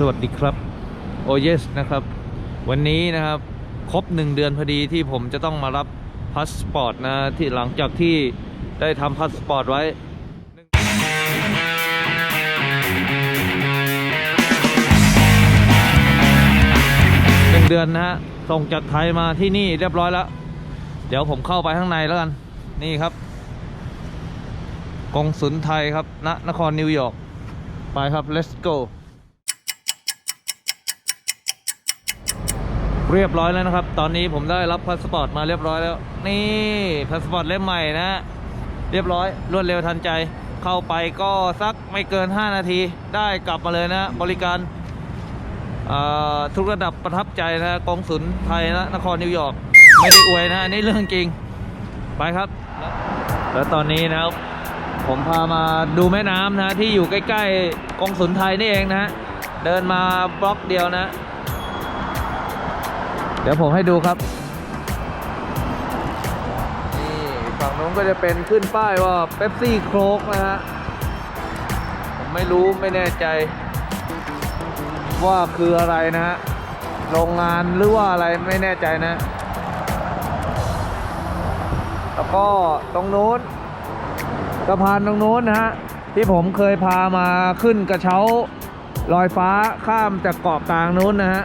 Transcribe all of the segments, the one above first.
สวัสดีครับโอเยสนะครับ วันนี้นะครับ ครบหนึ่งเดือนพอดีที่ผมจะต้องมารับพาสปอร์ตนะที่หลังจากที่ได้ทำพาสปอร์ตไว้หนึ่งเดือนนะฮะส่งจากไทยมาที่นี่เรียบร้อยแล้ว เดี๋ยวผมเข้าไปข้างในแล้วกัน นี่ครับ กองสุนไทยครับณนครนิวยอร์กไปครับ let's go เรียบร้อยแล้วนะครับ ตอนนี้ผมได้รับพาสปอร์ตมาเรียบร้อยแล้ว นี่พาสปอร์ตเล่มใหม่นะ เรียบร้อย รวดเร็วทันใจ เข้าไปก็สักไม่เกิน 5 นาที ได้กลับมาเลยนะ บริการทุกระดับประทับใจนะกองสุนไทยนะนครนิวยอร์กไม่ได้อวยนะอันนี้เรื่องจริง ไปครับ แล้วตอนนี้นะครับผมพามาดูแม่น้ำนะที่อยู่ใกล้ๆกองสุนไทยนี่เองนะเดินมาบล็อกเดียวนะ ดี๋ยวผมให้ดูครับ นี่ฝั่งนู้นก็จะเป็นขึ้นป้ายว่าเ e p ซี่โค k นะฮะ ผมไม่รู้ไม่แน่ใจ ว่าคืออะไรนะฮะ โรงงานหรือว่าอะไรไม่แน่ใจนะ แล้วก็ตรงนู้นสะพานตรงนู้นนะฮะ ที่ผมเคยพามาขึ้นกระเช้าลอยฟ้าข้ามจากเกาะกลางนู้นนะฮะ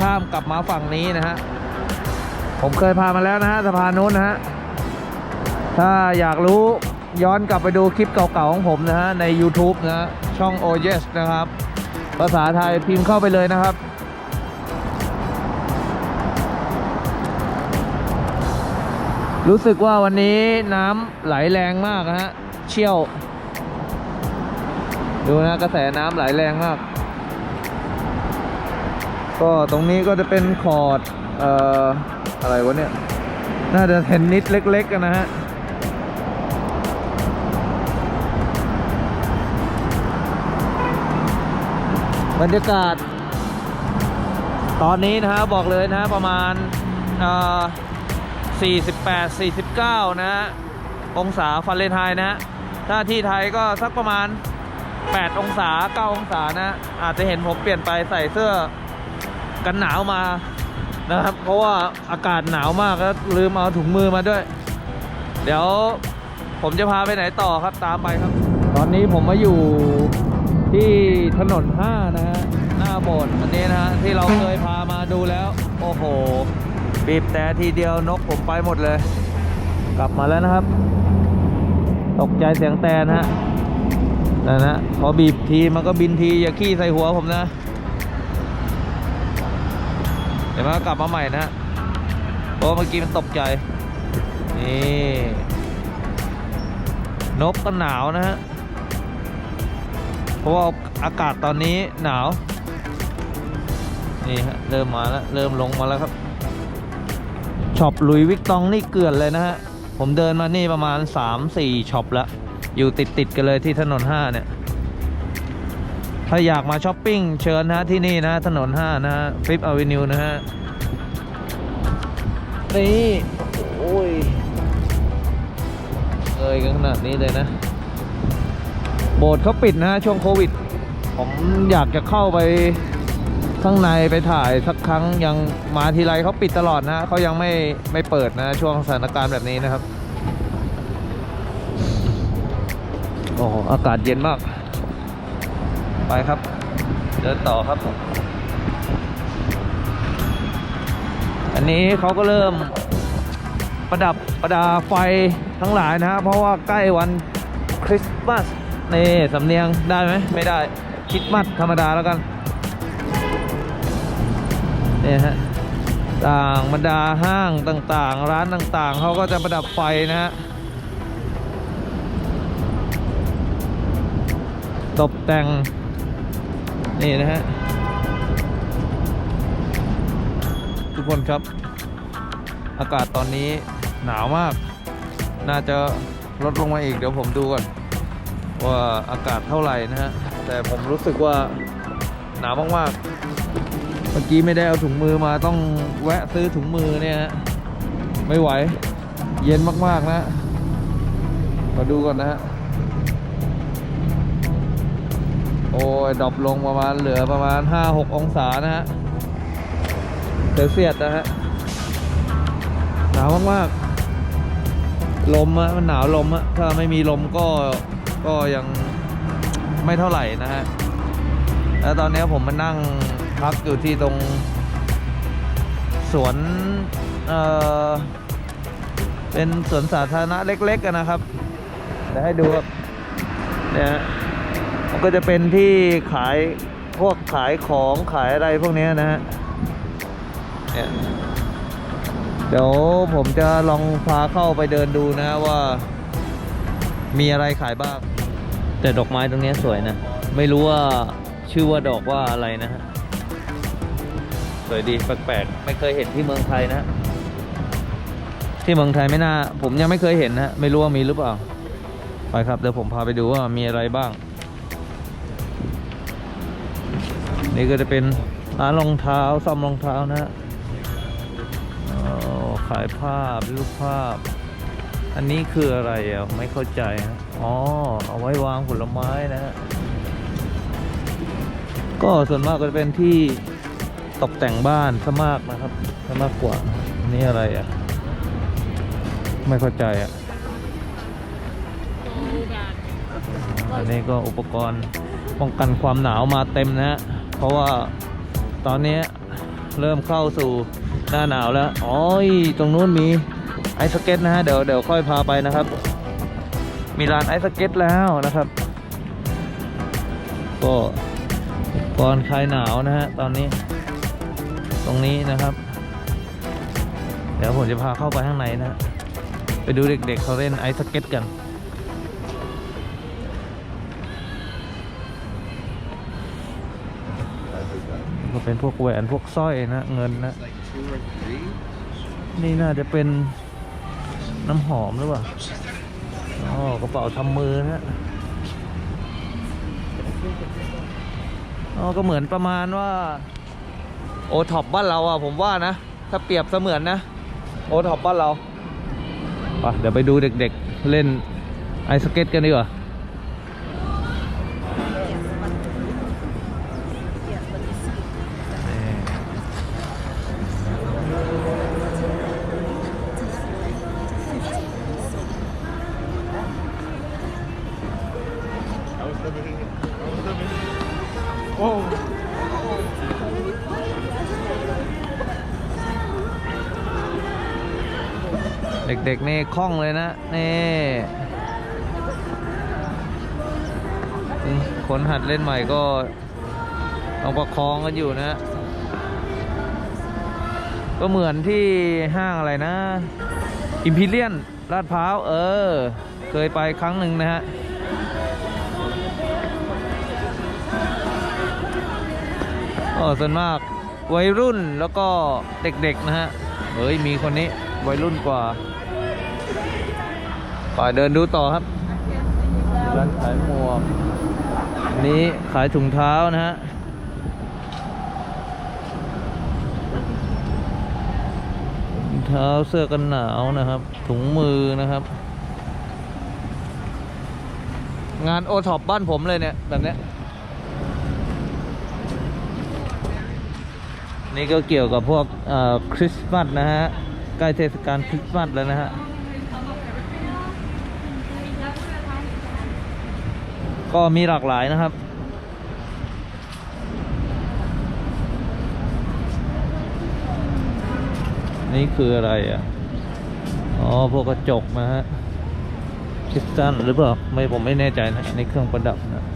ข้ามกลับมาฝั่งนี้นะฮะ ผมเคยพามาแล้วนะฮะสะพานนู้นนะฮะ ถ้าอยากรู้ย้อนกลับไปดูคลิปเก่าๆของผมนะฮะ ใน YouTube นะฮะช่อง o y e s นะครับ ภาษาไทยพิมพ์เข้าไปเลยนะครับ รู้สึกว่าวันนี้น้ำไหลแรงมากนะฮะ เชี่ยว ดูนะกระแสน้ำไหลแรงมาก ก็ตรงนี้ก็จะเป็นคอร์ดเอ่ออะไรวะเนี่ย น่าจะเทนนิสเล็กๆกันนะฮะบรรยากาศ ตอนนี้นะฮะบอกเลยนะฮะประมาณ48 49 นะฮะองศาฟาเรนไฮต์นะฮะถ้าที่ไทยก็สักประมาณ 8 องศา 9 องศานะ อาจจะเห็นผมเปลี่ยนไปใส่เสื้อ กันหนาวมานะครับ เพราะว่าอากาศหนาวมากแล้วลืมเอาถุงมือมาด้วย เดี๋ยวผมจะพาไปไหนต่อครับตามไปครับ ตอนนี้ผมมาอยู่ที่ถนน 5 นะฮะ หน้าโบสถ์อันนี้นะฮะ ที่เราเคยพามาดูแล้ว โอ้โห บีบแต่ทีเดียวนกผมไปหมดเลย กลับมาแล้วนะครับ ตกใจเสียงแตนฮะนั่นนะพอบีบทีมันก็บินทีอย่าขี้ใส่หัวผมนะ เดี๋ยวมันก็กลับมาใหม่นะฮะเพราะเมื่อกี้มันตกใจ นี่นกก็หนาวนะฮะ เพราะว่าอากาศตอนนี้หนาว นี่ฮะเริ่มมาแล้ว เริ่มลงมาแล้วครับช็อปลุยวิกตองนี่เกลื่อนเลยนะฮะ ผมเดินมานี่ประมาณ 3-4ช็อปแล้ว อยู่ติดติดกันเลยที่ถนน 5 เนี่ย ถ้าอยากมาช้อปปิ้งเชิญนะที่นี่นะถนน 5 นะฮะฟิปอเวนิวนะฮะ นี่โอ้ยเอยกันขนาดนี้เลยนะ โบสถ์เขาปิดนะฮะช่วงโควิด ผมอยากจะเข้าไปข้างในไปถ่ายสักครั้งยังมาทีไรเขาปิดตลอดนะเขายังไม่ไม่เปิดนะช่วงสถานการณ์แบบนี้นะครับ โอ้โหอากาศเย็นมาก ไปครับ เดินต่อครับ อันนี้เขาก็เริ่มประดับประดาไฟทั้งหลายนะฮะเพราะว่าใกล้วันคริสต์มาสนี่สำเนียงได้ไหมไม่ได้คริสต์มาสธรรมดาแล้วกันนี่ฮะต่างบรรดาห้างต่างๆ ร้านต่างๆเขาก็จะประดับไฟนะฮะตกแต่ง นี่นะฮะ ทุกคนครับ อากาศตอนนี้หนาวมาก น่าจะลดลงมาอีก เดี๋ยวผมดูก่อน ว่าอากาศเท่าไหร่นะฮะ แต่ผมรู้สึกว่าหนาวมากๆ เมื่อกี้ไม่ได้เอาถุงมือมาต้องแวะซื้อถุงมือเนี่ยฮะไม่ไหว เย็นมากๆนะ มาดูก่อนนะฮะ โอ้ยดรอปลงประมาณเหลือประมาณ 5-6 องศานะฮะเซลเซียสนะฮะหนาวมากๆลมอะมันหนาวลมอะถ้าไม่มีลมก็ก็ยังไม่เท่าไหร่นะฮะแล้วตอนนี้ผมมานั่งพักอยู่ที่ตรง สวนเอ่อเป็นสวนสาธารณะเล็กๆกันนะครับเดี๋ยวให้ดูครับเนี่ยฮะ ก็จะเป็นที่ขายพวกขายของขายอะไรพวกเนี้ยนะฮะเนี่ยเดี๋ยวผมจะลองพาเข้าไปเดินดูนะว่า มีอะไรขายบ้าง แต่ดอกไม้ตรงเนี้ยสวยนะ ไม่รู้ว่าชื่อว่าดอกว่าอะไรนะฮะสวยดีแปลกๆไม่เคยเห็นที่เมืองไทยนะฮะที่เมืองไทยไม่น่า ผมยังไม่เคยเห็นนะฮะไม่รู้ว่ามีหรือเปล่า ไปครับเดี๋ยวผมพาไปดูว่ามีอะไรบ้าง นี่ก็จะเป็นร้านรองเท้าซ่อมรองเท้านะฮะอ๋อขายภาพรูปภาพ อันนี้คืออะไรอะไม่เข้าใจฮะอ๋อเอาไว้วางผลไม้นะฮะก็ส่วนมากก็จะเป็นที่ตกแต่งบ้านซะมากนะครับซะมากกว่าอันนี่อะไรอะ ไม่เข้าใจอะอันนี้ก็อุปกรณ์ป้องกันความหนาวมาเต็มนะฮะ เพราะว่าตอนนี้เริ่มเข้าสู่หน้าหนาวแล้วอ๋อยตรงนู้นมีไอสเก็ตนะฮะเดี๋ยวเดี๋ยวค่อยพาไปนะครับ มีร้านไอสเก็ตแล้วนะครับ ก็อุปกรณ์คลายหนาวนะฮะตอนนี้ ตรงนี้นะครับ เดี๋ยวผมจะพาเข้าไปข้างในนะฮะไปดูเด็กๆเขาเล่นไอสเก็ตกัน เป็นพวกแหวนพวกสร้อยนะเงินนะนี่น่าจะเป็นน้ำหอมหรือเปล่าอ๋อกระเป๋าทำมือนะอ๋อก็เหมือนประมาณว่าโอท็อปบ้านเราอะผมว่านะ ถ้าเปรียบเสมือนนะ โอท็อปบ้านเราไปเดี๋ยวไปดูเด็กๆเล่นไอสเก็ตกันดีกว่า เด็กๆนี่คล่องเลยนะ นี่คนหัดเล่นใหม่ก็ต้องประคองกันอยู่นะ ก็เหมือนที่ห้างอะไรนะอิมพีเรียนลาดพร้าว เออ เคยไปครั้งหนึ่งนะฮะก็ส่วนมากวัยรุ่นแล้วก็เด็กๆนะฮะ เฮ้ย มีคนนี้วัยรุ่นกว่า ไปเดินดูต่อครับร้านขายหมวกอันนี้ขายถุงเท้านะฮะถุงเท้าเสื้อกันหนาวนะครับ ถุงมือนะครับ งานโอท็อปบ้านผมเลยเนี่ยแบบเนี้ยนี่ก็เกี่ยวกับพวกเอ่อคริสต์มาสนะฮะ ใกล้เทศกาลคริสต์มาสแล้วนะฮะ ก็มีหลากหลายนะครับ นี่คืออะไรอะ อ๋อ พวกกระจกนะฮะคริสตัลหรือเปล่า ไม่ผมไม่แน่ใจนะ ในเครื่องประดับนะ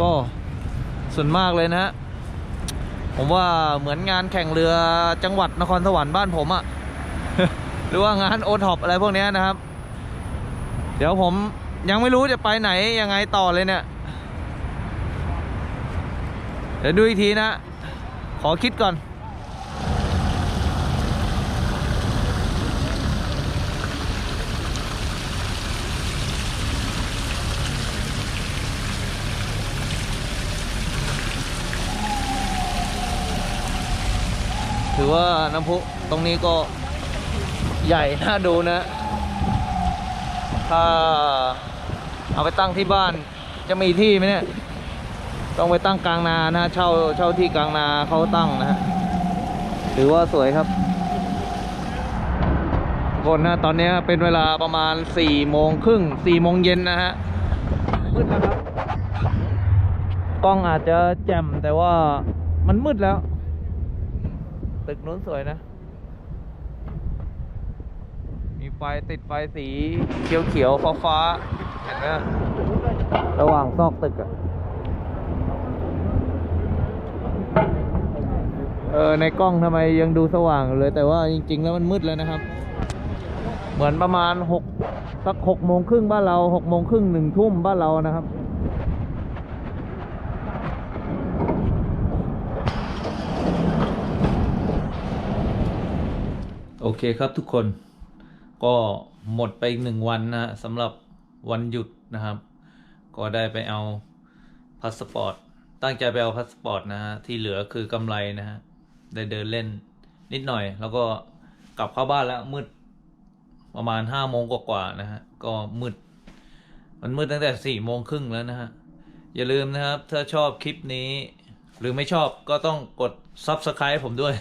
ก็ส่วนมากเลยนะฮะ ผมว่าเหมือนงานแข่งเรือจังหวัดนครสวรรค์บ้านผมอะหรือว่างานโอท็อปอะไรพวกนี้นะครับ เดี๋ยวผม ยังไม่รู้จะไปไหนยังไงต่อเลยเนี่ย เดี๋ยวดูอีกทีนะ ขอคิดก่อน ถือว่าน้ำพุตรงนี้ก็ใหญ่น่าดูนะถ้า เอาไปตั้งที่บ้านจะมีที่ไหมเนี่ย ต้องไปตั้งกลางนานะเช่าเช่าที่กลางนาเขาตั้งนะฮะถือว่าสวยครับคนนะตอนนี้เป็นเวลาประมาณ4ี่โมงครึ่งสี่โมงเย็นนะฮะมืดแล้วครับ กล้องอาจจะแจ่มแต่ว่ามันมืดแล้ว ตึกนู้นสวยนะ มีไฟติดไฟสีเขียวเขียวฟ้าฟาๆ ระหว่างซอกตึกอะเออในกล้องทำไมยังดูสว่างเลย แต่ว่าจริง ๆ แล้วมันมืดแล้วนะครับ เหมือนประมาณหกสักหกโมงครึ่งบ้านเราหกโมงครึ่งหนึ่งทุ่มบ้านเรานะครับโอเคครับทุกคนก็หมดไปอีกหนึ่งวันนะสำหรับ วันหยุดนะครับ ก็ได้ไปเอาพาสปอร์ตตั้งใจไปเอาพาสปอร์ตนะฮะที่เหลือคือกำไรนะฮะได้เดินเล่นนิดหน่อย แล้วก็กลับเข้าบ้านแล้วมืดประมาณห้าโมงกว่าๆนะฮะก็มืด มันมืดตั้งแต่สี่โมงครึ่งแล้วนะฮะอย่าลืมนะครับ ถ้าชอบคลิปนี้ หรือไม่ชอบก็ต้องกด Subscribe ผมด้วย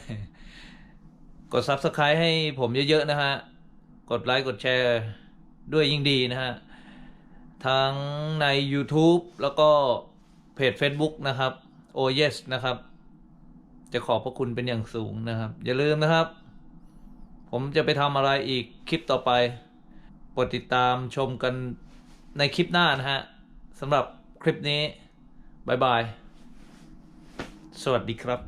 กด Subscribe ให้ผมเยอะ ๆ นะฮะ กดไลค์ กดแชร์ด้วยยิ่งดีนะฮะ ทั้งใน YouTube แล้วก็เพจ Facebook นะครับ o yes นะครับ จะขอบพระคุณเป็นอย่างสูงนะครับ อย่าลืมนะครับ ผมจะไปทำอะไรอีกคลิปต่อไปกดติดตามชมกันในคลิปหน้านะฮะสำหรับคลิปนี้บายบาย สวัสดีครับ